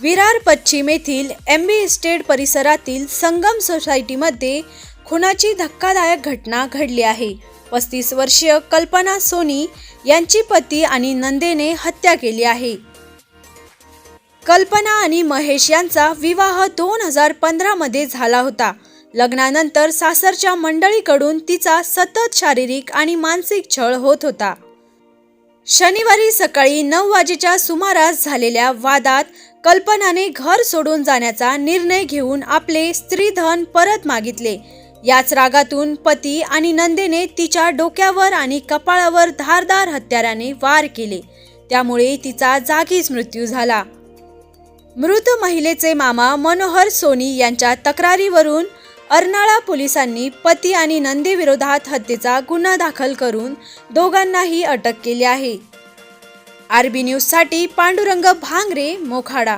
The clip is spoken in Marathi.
विरार पश्चिम येथील एम बी इस्टेट परिसरातील संगम सोसायटीमध्ये खुनाची धक्कादायक घटना घडली आहे. पस्तीस वर्षीय कल्पना सोनी यांची पती आणि नंदेने हत्या केली आहे. कल्पना आणि महेश यांचा विवाह दोन हजार पंधरामध्ये झाला होता. लग्नानंतर सासरच्या मंडळीकडून तिचा सतत शारीरिक आणि मानसिक छळ होत होता. शनिवारी सकाळी नऊ वाजेच्या सुमारास झालेल्या वादात कल्पनाने घर सोडून जाण्याचा निर्णय घेऊन आपले स्त्रीधन परत मागितले. याच रागातून पती आणि नंदेने तिच्या डोक्यावर आणि कपाळावर धारदार हत्याराने वार केले. त्यामुळे तिचा जागीच मृत्यू झाला. मृत महिलेचे मामा मनोहर सोनी यांच्या तक्रारीवरून अर्नाळा पोलिसांनी पती आणि नंदीविरोधात हत्येचा गुन्हा दाखल करून दोघांनाही अटक केली आहे. आरबी न्यूजसाठी पांडुरंग भांगरे मोखाडा.